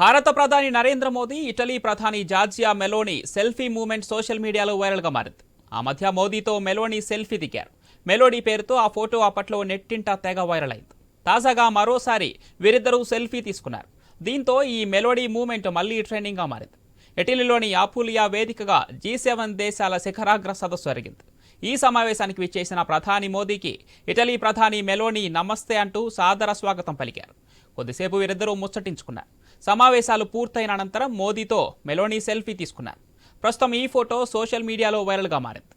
భారత ప్రధాని నరేంద్ర మోదీ ఇటలీ ప్రధాని Giorgia Meloni selfie moment social మీడియాలో వైరల్గా మారింది. ఆ మధ్య మోదీతో మెలోని సెల్ఫీ దిగారు. మెలోడీ పేరుతో ఆ ఫోటో అప్పట్లో నెట్టింట తెగ వైరల్ అయింది. తాజాగా మరోసారి వీరిద్దరూ సెల్ఫీ తీసుకున్నారు. దీంతో ఈ మెలోడీ మూమెంట్ మళ్ళీ ట్రెండింగ్గా మారింది. ఇటలీలోని ఆపులియా వేదికగా జీ సెవెన్ దేశాల శిఖరాగ్ర సదస్సు జరిగింది ఈ సమావేశానికి విచ్చేసిన ప్రధాని మోదీకి ఇటలీ ప్రధాని మెలోని నమస్తే అంటూ సాదర స్వాగతం పలికారు కొద్దిసేపు వీరిద్దరూ ముచ్చటించుకున్నారు సమావేశాలు పూర్తయిన అనంతరం మోదీతో మెలోని సెల్ఫీ తీసుకున్నారు ప్రస్తుతం ఈ ఫోటో సోషల్ మీడియాలో వైరల్గా మారింది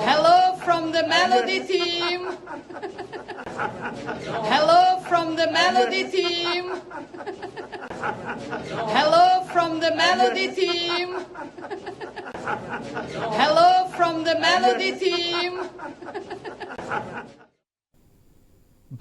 Hello from the Melody team. Hello from the Melody team. Hello from the Melody team. Hello from the Melody team.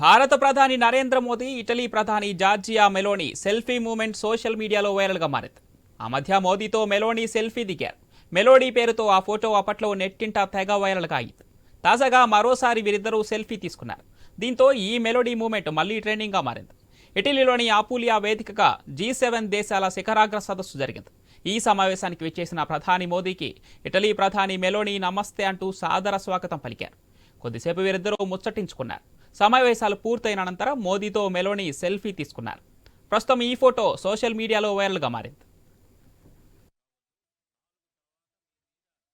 భారత ప్రధాని నరేంద్ర మోదీ ఇటలీ ప్రధాని Giorgia Meloni selfie moment social మీడియాలో వైరల్గా మారింది. ఆ మధ్య మోదీతో మెలోని సెల్ఫీ దిగారు. మెలోడీ పేరుతో ఆ ఫోటో అప్పట్లో నెట్టింట తెగ వైరల్గా అయింది. తాజాగా మరోసారి వీరిద్దరూ సెల్ఫీ తీసుకున్నారు. దీంతో ఈ మెలోడీ మూమెంట్ మళ్ళీ ట్రెండింగ్గా మారింది. ఇటలీలోని ఆపులియా వేదికగా జీ సెవెన్ దేశాల శిఖరాగ్ర సదస్సు జరిగింది. ఈ సమావేశానికి విచ్చేసిన ప్రధాని మోదీకి ఇటలీ ప్రధాని మెలోని నమస్తే అంటూ సాదర స్వాగతం పలికారు. కొద్దిసేపు వీరిద్దరూ ముచ్చటించుకున్నారు. సమావేశాలు పూర్తయిన అనంతరం మోదీతో మెలోని సెల్ఫీ తీసుకున్నారు. ప్రస్తుతం ఈ ఫోటో సోషల్ మీడియాలో వైరల్గా మారింది.